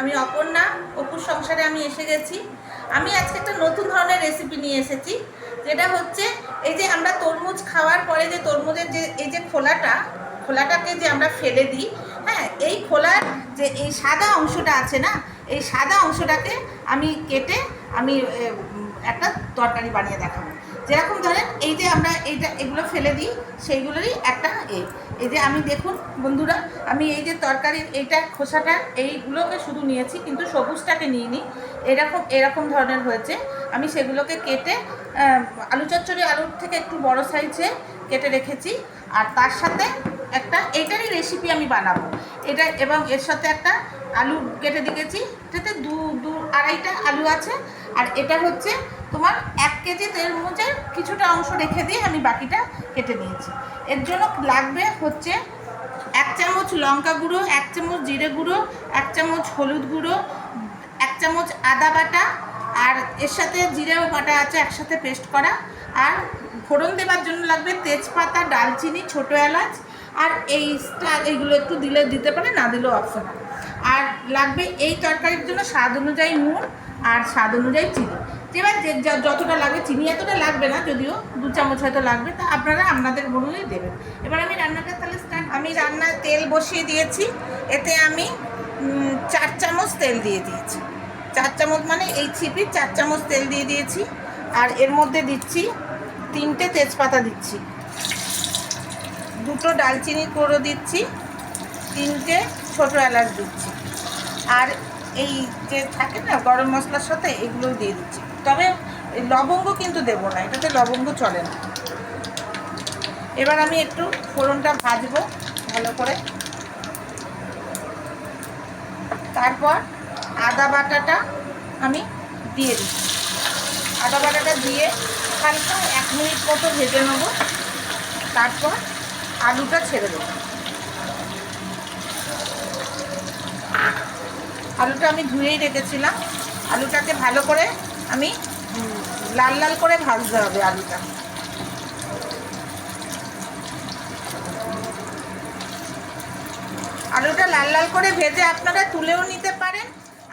আমি অপর্ণা, অপুর সংসারে আমি এসে গেছি। আমি আজকে একটা নতুন ধরনের রেসিপি নিয়ে এসেছি, যেটা হচ্ছে এই যে আমরা তরমুজ খাওয়ার পরে যে তরমুজের যে, এই যে খোলাটা, খোলাটাকে যে আমরা ফেলে দিই হ্যাঁ এই খোলার যে, এই সাদা অংশটা আছে না, এই সাদা অংশটাকে আমি কেটে আমি একটা তরকারি বানিয়ে দেখাবো। যেরকম ধরেন, এই যে আমরা এইটা, এগুলো ফেলে দিই, সেইগুলোরই একটা এ। এই যে আমি দেখুন, বন্ধুরা, আমি এই যে তরকারির এইটা, খোসাটা, এইগুলোকে শুধু নিয়েছি, কিন্তু সবুজটাকে নিইনি। এরকম এরকম ধরনের হয়েছে। আমি সেগুলোকে কেটে আলু চচ্চড়ি আলুর থেকে একটু বড় সাইজে কেটে রেখেছি। আর তার সাথে একটা, এটারই রেসিপি আমি বানাবো। এটা এবং এর সাথে একটা আলু কেটে দিয়েছি। এটাতে দু দু, আড়াইটা আলু আছে। আর এটা হচ্ছে তোমার এক কেজি তেল তরমুজের কিছুটা অংশ রেখে দিয়ে আমি বাকিটা কেটে নিয়েছি। এর জন্য লাগবে হচ্ছে এক চামচ লঙ্কা গুঁড়ো, এক চামচ জিরে গুঁড়ো, এক চামচ হলুদ গুঁড়ো, এক চামচ আদা বাটা, আর এর সাথে জিরেও বাটা আছে একসাথে পেস্ট করা। আর ফোড়ন দেওয়ার জন্য লাগবে তেজপাতা, ডালচিনি, ছোটো এলাচ আর এই স্টার এইগুলো একটু দিলে দিতে পারে, না দিলেও অপশনাল আর লাগবে এই তরকারির জন্য স্বাদ অনুযায়ী নুন আর স্বাদ অনুযায়ী চিনি। এবার যে যতটা লাগবে চিনি এতটা লাগবে না, যদিও দু চামচ হয়তো লাগবে, তা আপনারা আপনাদের অনুযায়ী দেবেন। এবার আমি রান্নাটা তাহলে স্টার্ট আমি রান্নার তেল বসিয়ে দিয়েছি। এতে আমি চার চামচ তেল দিয়ে দিয়েছি। চার চামচ মানে এই ছিপির চার চামচ তেল দিয়ে দিয়েছি। আর এর মধ্যে দিচ্ছি তিনটে তেজপাতা দিচ্ছি। দুটো ডালচিনি করে দিচ্ছি, তিনটে ছোটো এলাচ দিচ্ছি। আর এই যে থাকে না গরম মশলার সাথে এগুলোও দিয়ে দিচ্ছি। তবে লবঙ্গ কিন্তু দেবো না, এটাতে লবঙ্গ চলে না। এবার আমি একটু ফোড়নটা ভাজবো ভালো করে। তারপর আদা বাটাটা আমি দিয়ে দিচ্ছি। আদা বাটাটা দিয়ে হালকা এক মিনিট মতো ভেজে নেব। তারপর আলুটা ছেড়ে দেবো। আলুটা আমি ধুয়েই রেখেছিলাম। আলুটাকে ভালো করে আমি লাল লাল করে ভাজতে হবে আলুটা। আলুটা লাল লাল করে ভেজে আপনারা তুলেও নিতে পারেন।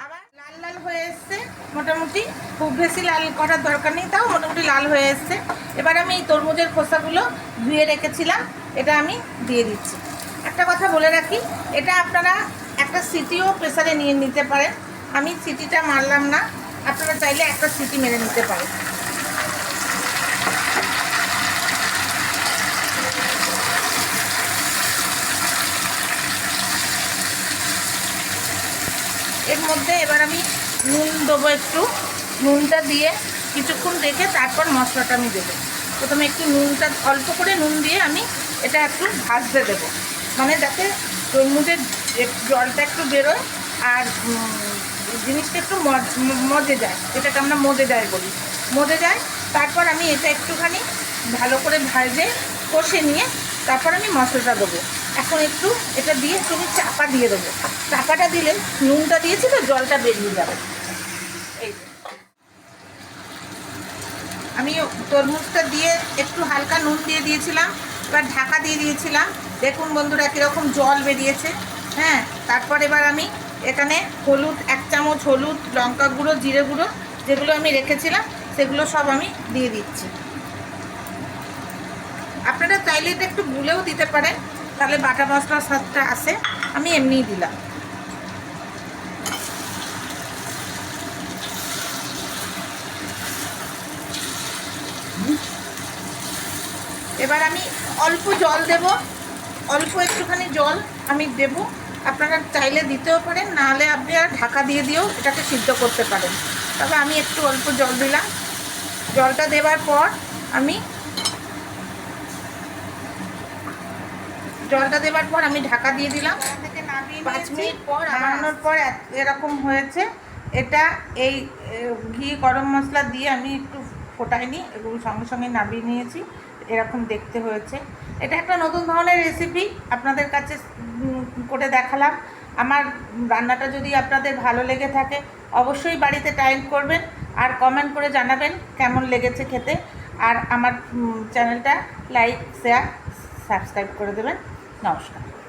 আবার লাল লাল হয়ে এসছে, মোটামুটি খুব বেশি লাল করার দরকার নেই, তাও মোটামুটি লাল হয়ে এসছে। এবার আমি এই তরমুজের খোসাগুলো ধুয়ে রেখেছিলাম। এটা আমি দিয়ে দিচ্ছি। একটা কথা বলে রাখি, এটা আপনারা একটা সিটিও প্রেসারে নিয়ে নিতে পারেন। আমি সিটিটা মারলাম না, আপনারা চাইলে একটা সিটি মেরে নিতে পারেন। এর মধ্যে এবার আমি নুন দেবো একটু। নুনটা দিয়ে কিছুক্ষণ রেখে তারপর মশলাটা আমি দেবো। প্রথমে একটু নুনটা, অল্প করে নুন দিয়ে আমি এটা একটু ভাজতে দেবো। মানে যাতে তরমুজের জলটা একটু বেরোয় আর জিনিসটা একটু মজ- যায়। যেটাকে আমরা মজে যায় বলি। মজে যায়, তারপর আমি এটা একটুখানি ভালো করে ভাজে, কষে নিয়ে তারপর আমি মশলাটা দেবো। এখন একটু এটা দিয়ে আমি চাপা দিয়ে দেবো। চাপাটা দিলে নুনটা দিয়েছি তো, জলটা বেরিয়ে যাবে। আমি তরমুজটা দিয়ে একটু হালকা নুন দিয়ে দিয়েছিলাম। এবার ঢাকা দিয়ে দিয়েছিলাম। দেখুন বন্ধুরা কীরকম জল বেরিয়েছে। হ্যাঁ তারপর এবার আমি এখানে হলুদ, এক চামচ হলুদ, লঙ্কা গুঁড়ো, জিরে গুঁড়ো যেগুলো আমি রেখেছিলাম, সেগুলো সব আমি দিয়ে দিচ্ছি। আপনারা চাইলে এটা একটু গুলেও দিতে পারেন, তাহলে বাটা মশলার স্বাদটা আসে। আমি এমনিই দিলাম। এবার আমি অল্প জল দেব। অল্প একটুখানি জল আমি দেব। আপনারা চাইলে দিতেও পারেন নাহলে আপনি আর ঢাকা দিয়ে দিয়েও এটাকে সিদ্ধ করতে পারেন। তবে আমি একটু অল্প জল দিলাম। জলটা দেওয়ার পর আমি জলটা দেওয়ার পর আমি ঢাকা দিয়ে দিলাম। পাঁচ মিনিট পর নামানোর পর এরকম হয়েছে। এটা এই ঘি গরম মশলা দিয়ে আমি একটু ফোটাইনি এগুলো সঙ্গে সঙ্গে নামিয়ে নিয়েছি। এরকম দেখতে হয়েছে। এটা একটা নতুন ধরনের রেসিপি আপনাদের কাছে করে দেখালাম। আমার রান্নাটা যদি আপনাদের ভালো লেগে থাকে, অবশ্যই বাড়িতে টাইম করবেন আর কমেন্ট করে জানাবেন কেমন লেগেছে খেতে। আর আমার চ্যানেলটা লাইক শেয়ার সাবস্ক্রাইব করে দেবেন। নমস্কার।